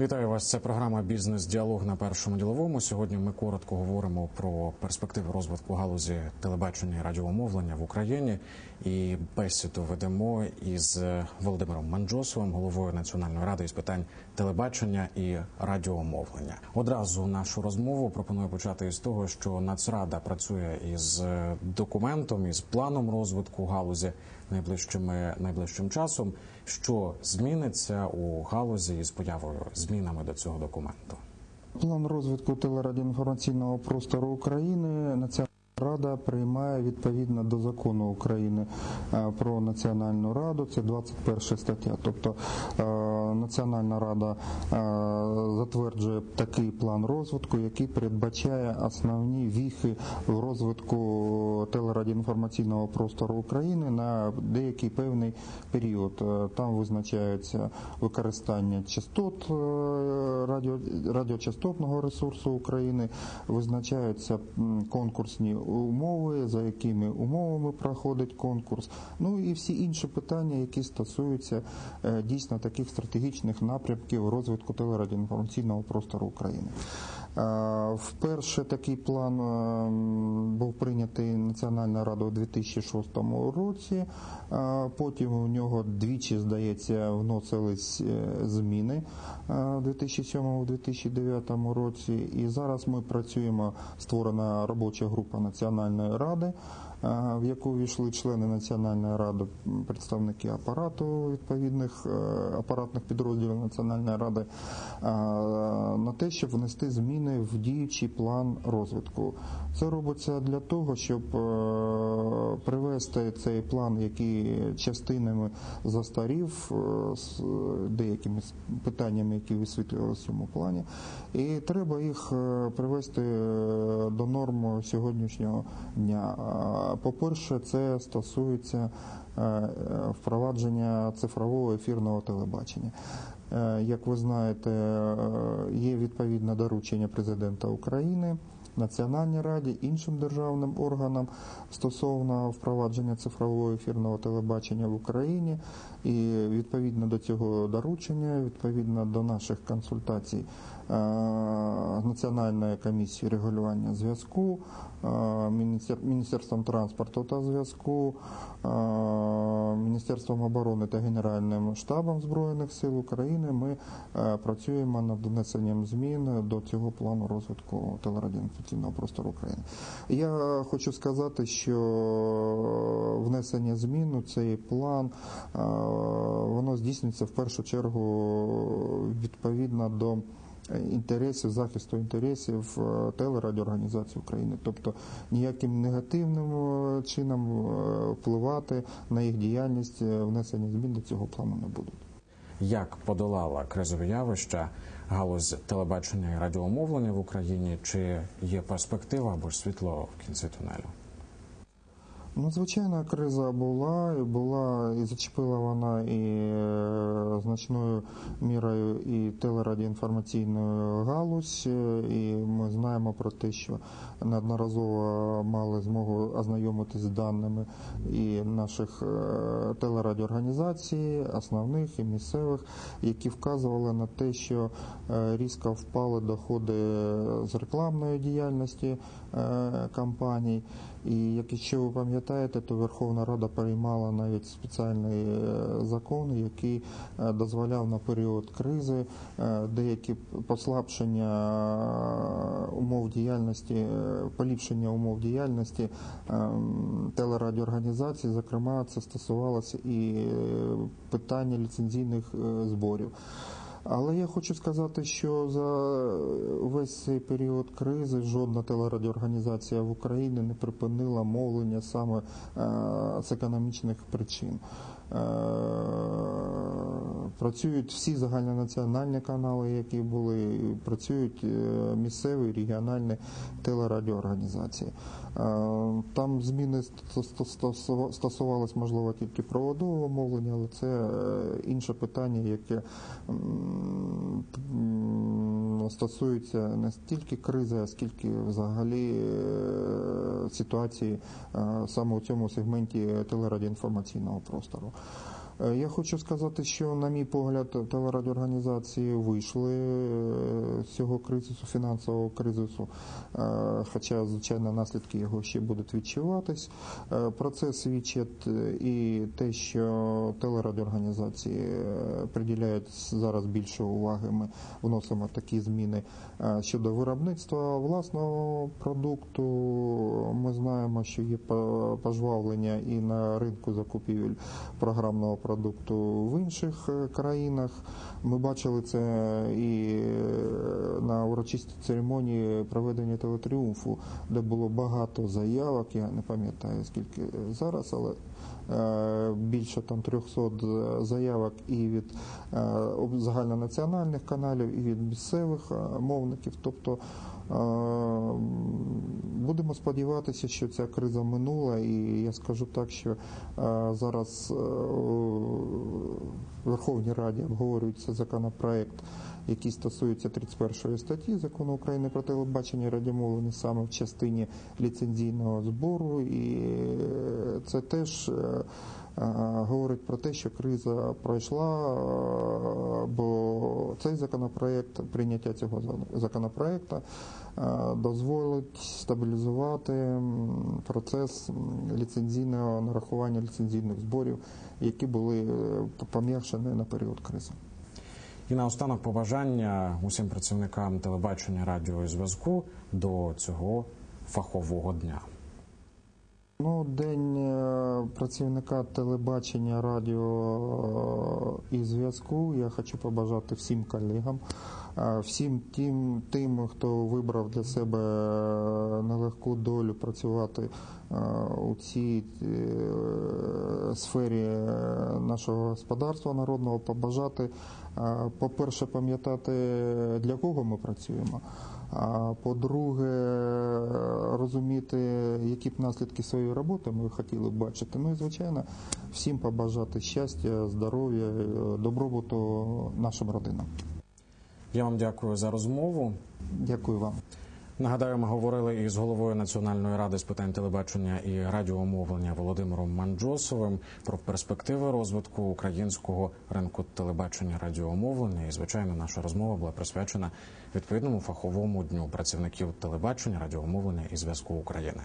Вітаю вас. Це програма Бізнес-діалог на першому діловому. Сьогодні ми коротко говоримо про перспективи розвитку галузі телебачення і радіомовлення в Україні. І бесіду ведемо із Володимиром Манджосовим, головою Національної ради із питань телебачення і радіомовлення. Одразу нашу розмову пропоную почати із того, що Нацрада працює із документом, із планом розвитку галузі найближчими найближчим часом. Що зміниться у галузі із появою змінами до цього документу? План розвитку телерадіоінформаційного простору України Національна Рада приймає відповідно до закону України е, про Національну раду. Це 21 стаття. Тобто е, Національна рада е, затверджує такий план розвитку, який передбачає основні віхи в розвитку телерадіоінформаційного простору України на деякий певний період. Там визначається використання частот радіо, радіочастотного ресурсу України, визначаються конкурсні умови, за якими умовами проходить конкурс, ну і всі інші питання, які стосуються дійсно таких стратегічних напрямків розвитку телерадіоінформаційного простору України. Вперше такий план був прийнятий Національною радою у 2006 році. Потім у нього двічі, здається, вносились зміни у 2007-2009 році. І зараз ми працюємо, створена робоча група Національної ради, в яку війшли члени Національної ради, представники апарату відповідних апаратних підрозділів Національної ради, на те, щоб внести зміни в діючий план розвитку. Це робиться для того, щоб привести цей план, який частинами застарів з деякими питаннями, які висвітлювалися в цьому плані, і треба їх привести до норм сьогоднішнього дня. По-перше, це стосується впровадження цифрового ефірного телебачення. Як ви знаєте, є відповідне доручення президента України. Національній раді, іншим державним органам стосовно впровадження цифрового ефірного телебачення в Україні, і відповідно до цього доручення, відповідно до наших консультацій Національної комісії регулювання зв'язку, Міністерством транспорту та зв'язку, Міністерством оборони та Генеральним штабом Збройних сил України ми працюємо над внесенням змін до цього плану розвитку телерадіоінформаційного простору України. Я хочу сказати, що внесення змін у цей план воно здійснюється в першу чергу відповідно до інтересів, захисту інтересів телерадіоорганізації України, тобто ніяким негативним чином впливати на їх діяльність, внесення змін до цього плану не будуть. Як подолала кризові явища галузь телебачення і радіомовлення в Україні? Чи є перспектива або ж світло в кінці тунелю? Ну, звичайно, криза була, і була, і зачепила вона і значною мірою і телерадіоінформаційну галузь, і ми знаємо про те, що неодноразово мали змогу ознайомитись з даними і наших телерадіоорганізацій, основних і місцевих, які вказували на те, що різко впали доходи з рекламної діяльності компаній. І якщо ви пам'ятаєте, то Верховна Рада приймала навіть спеціальний закон, який дозволяв на період кризи деякі послабшення умов діяльності, поліпшення умов діяльності телерадіоорганізацій. Зокрема, це стосувалося і питання ліцензійних зборів. Але я хочу сказати, що за весь цей період кризи жодна телерадіоорганізація в Україні не припинила мовлення саме з економічних причин. Працюють всі загальнонаціональні канали, які були, працюють місцеві регіональні телерадіоорганізації. Там зміни стосувалися, можливо, тільки проводового мовлення, але це інше питання, яке стосується не стільки кризи, а скільки взагалі ситуації саме у цьому сегменті телерадіоінформаційного простору. Е, Я хочу сказати, що, на мій погляд, телерадіоорганізації вийшли е, з цього кризису, фінансового кризису, е, хоча, звичайно, наслідки його ще будуть відчуватись. Про це свідчить і те, що телерадіоорганізації приділяють зараз більше уваги. Ми вносимо такі зміни щодо виробництва власного продукту. Ми знаємо, що є пожвавлення і на ринку закупівель програмного продукту в інших е, країнах. Ми бачили це і е, на урочистій церемонії проведення телетріумфу, де було багато заявок. Я не пам'ятаю скільки зараз, але е, більше там 300 заявок і від е, загальнонаціональних каналів, і від місцевих е, мовників. Тобто е, будемо сподіватися, що ця криза минула, і я скажу так, що е, зараз е, Верховній Раді обговорюється законопроект, який стосується 31 статті закону України про телебачення і радіомовлення саме в частині ліцензійного збору, і е, це теж. Е, Говорить про те, що криза пройшла, е, бо цей законопроект, прийняття цього законопроекту е, дозволить стабілізувати процес ліцензійного нарахування ліцензійних зборів, які були пом'якшені на період кризи. І наостанок побажання усім працівникам телебачення, радіо і зв'язку до цього фахового дня. Ну, день е, працівника телебачення, радіо е, і зв'язку. Я хочу побажати всім колегам, е, всім тим, тим, хто вибрав для себе нелегку долю працювати у цій сфері нашого господарства народного, побажати, по-перше, пам'ятати, для кого ми працюємо. А по-друге, розуміти, які б наслідки своєї роботи ми хотіли б бачити. Ну і звичайно, всім побажати щастя, здоров'я, е, добробуту нашим родинам. Я вам дякую за розмову. Дякую вам. Нагадаю, ми говорили із головою Національної ради з питань телебачення і радіомовлення Володимиром Манджосовим про перспективи розвитку українського ринку телебачення радіомовлення. І звичайно, наша розмова була присвячена відповідному фаховому дню працівників телебачення, радіомовлення і зв'язку України.